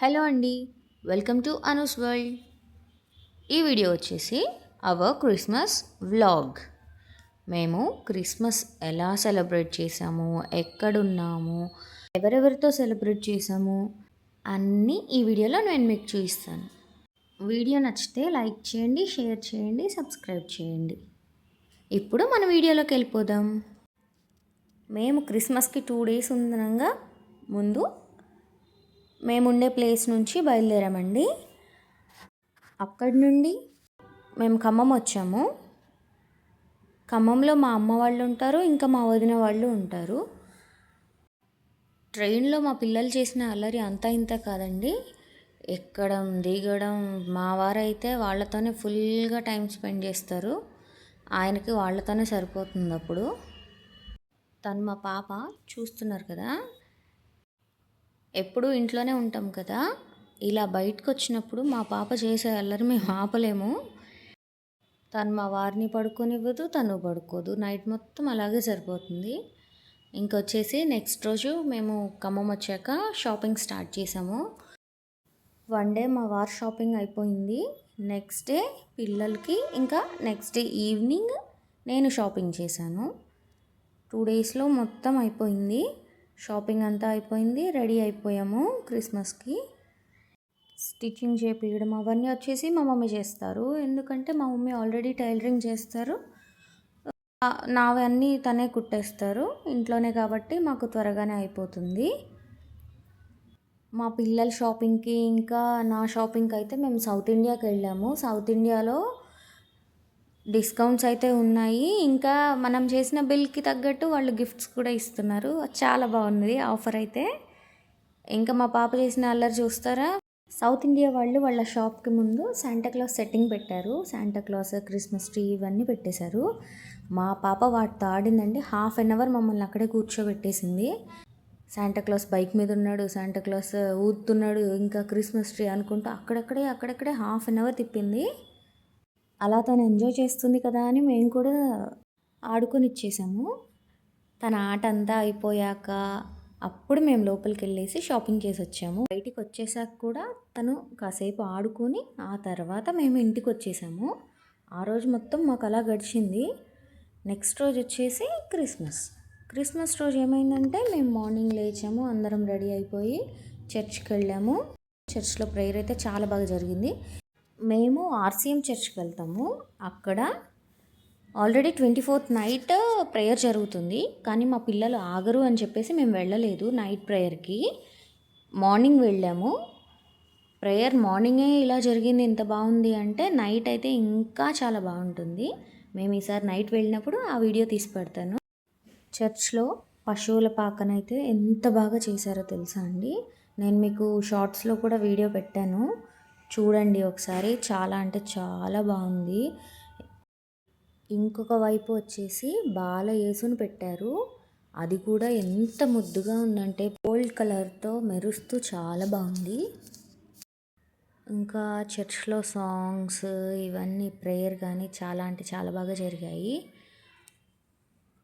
Hello అండి welcome to Anu's world. ఈ video వచ్చేసి అవర్ క్రిస్మస్ వ్లాగ్. మేము క్రిస్మస్ ఎలా సెలబ్రేట్ చేసాము ఎక్కడున్నాము ఎవరెవరితో సెలబ్రేట్ చేసాము అన్నీ ఈ వీడియోలో నేను మీకు చూపిస్తాను. వీడియో నచ్చితే లైక్ చేయండి షేర్ చేయండి సబ్స్క్రైబ్ చేయండి. ఇప్పుడు మన వీడియోలోకి వెళ్ళిపోదాం. మేము క్రిస్మస్కి టూ డేస్ ఉందనగా ముందు మేముండే ప్లేస్ నుంచి బయలుదేరామండి. అక్కడి నుండి మేము ఖమ్మం వచ్చాము. ఖమ్మంలో మా అమ్మ వాళ్ళు ఉంటారు ఇంకా మా వదిన వాళ్ళు ఉంటారు. ట్రైన్లో మా పిల్లలు చేసిన అల్లరి అంతా ఇంత కాదండి. ఎక్కడం దిగడం మా వారైతే వాళ్ళతోనే ఫుల్గా టైం స్పెండ్ చేస్తారు. ఆయనకి వాళ్ళతోనే సరిపోతుంది అప్పుడు. తను మా పాప చూస్తున్నారు కదా. ఎప్పుడూ ఇంట్లోనే ఉంటాం కదా. ఇలా బయటకు వచ్చినప్పుడు మా పాప చేసే అల్లరి మేము ఆపలేము. తను మా వారిని పడుకోనివ్వదు తను పడుకోదు. నైట్ మొత్తం అలాగే సరిపోతుంది. ఇంకొచ్చేసి నెక్స్ట్ రోజు మేము ఖమ్మం వచ్చాక షాపింగ్ స్టార్ట్ చేసాము. వన్ డే మా వార్ షాపింగ్ అయిపోయింది. నెక్స్ట్ డే పిల్లలకి ఇంకా నెక్స్ట్ డే ఈవినింగ్ నేను షాపింగ్ చేశాను. టూ డేస్లో మొత్తం అయిపోయింది. షాపింగ్ అంతా అయిపోయింది రెడీ అయిపోయాము క్రిస్మస్కి. స్టిచ్చింగ్ చేపించడం అవన్నీ వచ్చేసి మా మమ్మీ చేస్తారు. ఎందుకంటే మా మమ్మీ ఆల్రెడీ టైలరింగ్ చేస్తారు. నావన్నీ తనే కుట్టేస్తారు. ఇంట్లోనే కాబట్టి మాకు త్వరగానే అయిపోతుంది. మా పిల్లల షాపింగ్కి ఇంకా నా షాపింగ్కి అయితే మేము సౌత్ ఇండియాకి వెళ్ళాము. సౌత్ ఇండియాలో డిస్కౌంట్స్ అయితే ఉన్నాయి. ఇంకా మనం చేసిన బిల్కి తగ్గట్టు వాళ్ళు గిఫ్ట్స్ కూడా ఇస్తున్నారు. చాలా బాగుంది ఆఫర్ అయితే. ఇంకా మా పాప చేసిన అల్లరి చూస్తారా? సౌత్ ఇండియా వాళ్ళు వాళ్ళ షాప్కి ముందు శాంటాక్లాస్ సెట్టింగ్ పెట్టారు. శాంటాక్లాస్ క్రిస్మస్ ట్రీ ఇవన్నీ పెట్టేశారు. మా పాప వాటితో ఆడిందండి హాఫ్ అన్ అవర్ మమ్మల్ని అక్కడే కూర్చోబెట్టేసింది. శాంటాక్లాస్ బైక్ మీద ఉన్నాడు. శాంటాక్లాస్ ఊతున్నాడు ఇంకా క్రిస్మస్ ట్రీ అనుకుంటూ అక్కడక్కడే అక్కడక్కడే హాఫ్ అన్ అవర్ తిప్పింది. అలా తను ఎంజాయ్ చేస్తుంది కదా అని మేము కూడా ఆడుకొని ఇచ్చేసాము. తన ఆట అంతా అయిపోయాక అప్పుడు మేము లోపలికి వెళ్ళేసి షాపింగ్ చేసి వచ్చాము. బయటికి వచ్చేసాక కూడా తను కాసేపు ఆడుకొని ఆ తర్వాత మేము ఇంటికి వచ్చేసాము. ఆ రోజు మొత్తం మాకు అలా గడిచింది. నెక్స్ట్ రోజు వచ్చేసి క్రిస్మస్. క్రిస్మస్ రోజు ఏమైందంటే మేము మార్నింగ్ లేచాము అందరం రెడీ అయిపోయి చర్చ్కి వెళ్ళాము. చర్చ్లో ప్రేయర్ అయితే చాలా బాగా జరిగింది. మేము ఆర్సీఎం చర్చ్కి వెళ్తాము. అక్కడ already twenty fourth night prayer జరుగుతుంది. కానీ మా పిల్లలు ఆగరు అని చెప్పేసి మేము వెళ్ళలేదు నైట్ ప్రేయర్కి. మార్నింగ్ వెళ్ళాము. ప్రేయర్ మార్నింగే ఇలా జరిగింది. ఇంత బాగుంది అంటే నైట్ అయితే ఇంకా చాలా బాగుంటుంది. మేము ఈసారి నైట్ వెళ్ళినప్పుడు ఆ వీడియో తీసి పెడతాను. చర్చ్లో పశువుల పాకనైతే ఎంత బాగా చేశారో తెలుసా అండి? నేను మీకు షార్ట్స్లో కూడా వీడియో పెట్టాను. చూడండి ఒకసారి. చాలా అంటే చాలా బాగుంది. ఇంకొక వైపు వచ్చేసి బాల యేసుని పెట్టారు. అది కూడా ఎంత ముద్దుగా ఉందంటే గోల్డ్ కలర్తో మెరుస్తూ చాలా బాగుంది. ఇంకా చర్చ్లో సాంగ్స్ ఇవన్నీ ప్రేయర్ కానీ చాలా అంటే చాలా బాగా జరిగాయి.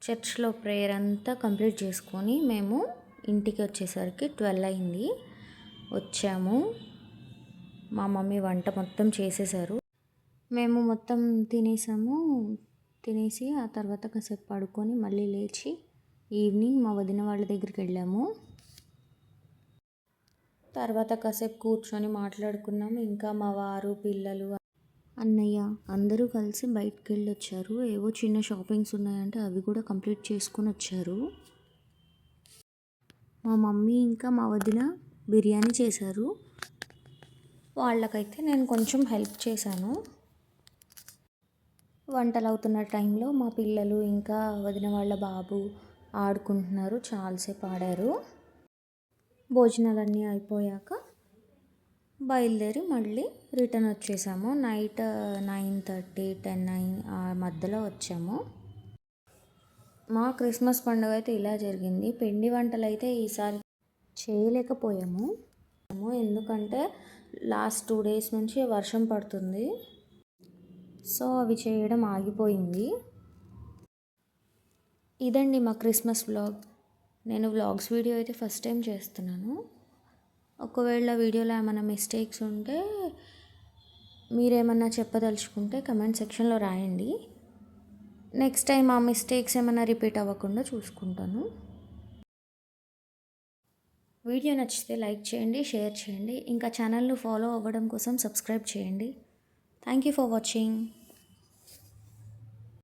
చర్చ్లో ప్రేయర్ అంతా కంప్లీట్ చేసుకొని మేము ఇంటికి వచ్చేసరికి ట్వెల్వ్ అయింది. వచ్చాము. మా మమ్మీ వంట మొత్తం చేసేసారు మేము మొత్తం తినేసాము. తినేసి ఆ తర్వాత కాసేపు పడుకొని మళ్ళీ లేచి ఈవినింగ్ మా వదిన వాళ్ళ దగ్గరికి వెళ్ళాము. తర్వాత కాసేపు కూర్చొని మాట్లాడుకున్నాము. ఇంకా మా వారు పిల్లలు అన్నయ్య అందరూ కలిసి బయటకు వెళ్ళి వచ్చారు ఏవో చిన్న షాపింగ్స్ ఉన్నాయంటే అవి కూడా కంప్లీట్ చేసుకొని వచ్చారు. మా మమ్మీ ఇంకా మా వదిన బిర్యానీ చేశారు. వాళ్ళకైతే నేను కొంచెం హెల్ప్ చేశాను. వంటలు అవుతున్న టైంలో మా పిల్లలు ఇంకా వదిన వాళ్ళ బాబు ఆడుకుంటున్నారు. చాలాసేపు ఆడారు. భోజనాలన్నీ అయిపోయాక బయలుదేరి మళ్ళీ రిటర్న్ వచ్చేసాము. Night nine thirty ten nine ఆ మధ్యలో వచ్చాము. మా క్రిస్మస్ పండుగ అయితే ఇలా జరిగింది. పిండి వంటలు అయితే ఈసారి చేయలేకపోయాము. ఎందుకంటే లాస్ట్ టూ డేస్ నుంచి వర్షం పడుతుంది. సో అవి చేయడం ఆగిపోయింది. ఇదండి మా క్రిస్మస్ వ్లాగ్. నేను వ్లాగ్స్ వీడియో అయితే ఫస్ట్ టైం చేస్తున్నాను. ఒకవేళ వీడియోలో ఏమైనా మిస్టేక్స్ ఉంటే మీరేమన్నా చెప్పదలుచుకుంటే కమెంట్ సెక్షన్లో రాయండి. నెక్స్ట్ టైం ఆ మిస్టేక్స్ ఏమైనా రిపీట్ అవ్వకుండా చూసుకుంటాను. వీడియో నచ్చితే లైక్ చేయండి షేర్ చేయండి. ఇంకా ఛానల్ను ఫాలో అవ్వడం కోసం సబ్స్క్రైబ్ చేయండి. Thank you for watching.